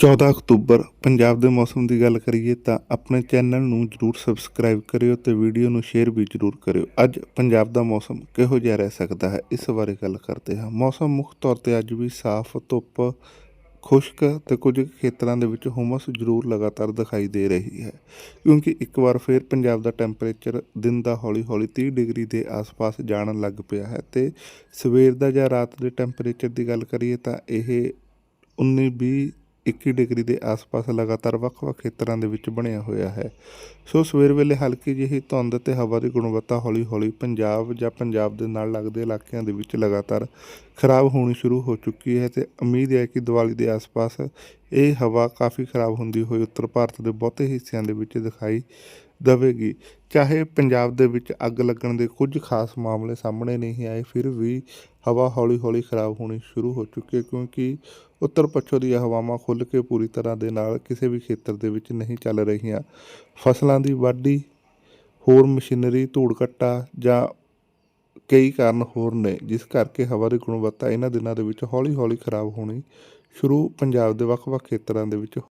14 October, Punjab ਦੇ ਮੌਸਮ ਦੀ ਗੱਲ ਕਰੀਏ ਤਾਂ ਆਪਣੇ ਚੈਨਲ ਨੂੰ ਜਰੂਰ ਸਬਸਕ੍ਰਾਈਬ ਕਰਿਓ ਤੇ ਵੀਡੀਓ ਨੂੰ ਸ਼ੇਅਰ ਵੀ ਜਰੂਰ ਕਰਿਓ। ਅੱਜ ਪੰਜਾਬ ਦਾ ਮੌਸਮ ਕਿਹੋ ਜਿਹਾ ਰਹਿ ਸਕਦਾ ਹੈ? ਇਸ ਬਾਰੇ ਗੱਲ ਕਰਦੇ ਹਾਂ। ਮੌਸਮ ਮੁੱਖ ਤੌਰ ਤੇ ਅੱਜ ਵੀ ਸਾਫ਼, ਧੁੱਪ, ਖੁਸ਼ਕ ਤੇ ਕੁਝ ਖੇਤਰਾਂ ਦੇ ਵਿੱਚ ਹੁਮਸ ਜ਼ਰੂਰ ਲਗਾਤਾਰ ਦਿਖਾਈ ਦੇ ਰਹੀ ਹੈ। ਕਿਉਂਕਿ ਇੱਕ ਵਾਰ ਫਿਰ ਪੰਜਾਬ ਦਾ ਟੈਂਪਰੇਚਰ ਦਿਨ ਦਾ ਹੌਲੀ-ਹੌਲੀ 30 ਡਿਗਰੀ ਦੇ ਆਸ-ਪਾਸ ਜਾਣ ਲੱਗ ਪਿਆ ਹੈ ਤੇ ਸਵੇਰ ਦਾ ਜਾਂ ਰਾਤ ਦੇ ਟੈਂਪਰੇਚਰ ਦੀ ਗੱਲ ਕਰੀਏ ਤਾਂ ਇਹ 19 20 21 ਡਿਗਰੀ ਦੇ ਆਸ-ਪਾਸ ਲਗਾਤਾਰ ਵੱਖ-ਵੱਖ ਖੇਤਰਾਂ ਦੇ ਵਿੱਚ ਬਣਿਆ ਹੋਇਆ ਹੈ। ਸੋ ਸਵੇਰ ਵੇਲੇ ਹਲਕੀ ਜਿਹੀ ਧੁੰਦ ਤੇ ਹਵਾ ਦੀ ਗੁਣਵੱਤਾ ਹੌਲੀ-ਹੌਲੀ ਪੰਜਾਬ ਜਾਂ ਪੰਜਾਬ ਦੇ ਨਾਲ ਲੱਗਦੇ ਇਲਾਕਿਆਂ ਦੇ ਵਿੱਚ ਲਗਾਤਾਰ ਖਰਾਬ ਹੋਣੀ ਸ਼ੁਰੂ ਹੋ ਚੁੱਕੀ ਹੈ ਤੇ ਉਮੀਦ ਹੈ ਕਿ ਦੀਵਾਲੀ ਦੇ ਆਸ-ਪਾਸ ਇਹ ਹਵਾ ਕਾਫੀ ਖਰਾਬ ਹੁੰਦੀ ਹੋਈ ਉੱਤਰ ਭਾਰਤ ਦੇ ਬਹੁਤੇ ਹਿੱਸਿਆਂ ਦੇ ਵਿੱਚ ਦਿਖਾਈ ਦੇਵੇਗੀ। ਚਾਹੇ ਪੰਜਾਬ ਦੇ ਵਿੱਚ ਅੱਗ ਲੱਗਣ ਦੇ ਕੁਝ ਖਾਸ ਮਾਮਲੇ ਸਾਹਮਣੇ ਨਹੀਂ ਆਏ, ਫਿਰ ਵੀ ਹਵਾ ਹੌਲੀ-ਹੌਲੀ ਖਰਾਬ ਹੋਣੀ ਸ਼ੁਰੂ ਹੋ ਚੁੱਕੀ ਹੈ ਕਿਉਂਕਿ ਉੱਤਰ ਪੱਛਮ ਦੀਆਂ ਹਵਾਵਾਂ ਖੁੱਲ੍ਹ ਕੇ ਪੂਰੀ ਤਰ੍ਹਾਂ ਦੇ ਨਾਲ ਕਿਸੇ ਵੀ ਖੇਤਰ ਦੇ ਵਿੱਚ ਨਹੀਂ ਚੱਲ ਰਹੀਆਂ। ਫਸਲਾਂ ਦੀ ਵਾਢੀ, ਹੋਰ ਮਸ਼ੀਨਰੀ ਧੂੜ ਘੱਟਾ ਜਾਂ ਕਈ ਕਾਰਨ ਹੋਰ ਨੇ, ਜਿਸ ਕਰਕੇ ਹਵਾ ਦੀ ਗੁਣਵੱਤਾ ਇਹਨਾਂ ਦਿਨਾਂ ਦੇ ਵਿੱਚ ਹੌਲੀ-ਹੌਲੀ ਖਰਾਬ ਹੋਣੀ ਸ਼ੁਰੂ ਪੰਜਾਬ ਦੇ ਵੱਖ-ਵੱਖ ਖੇਤਰਾਂ ਦੇ ਵਿੱਚ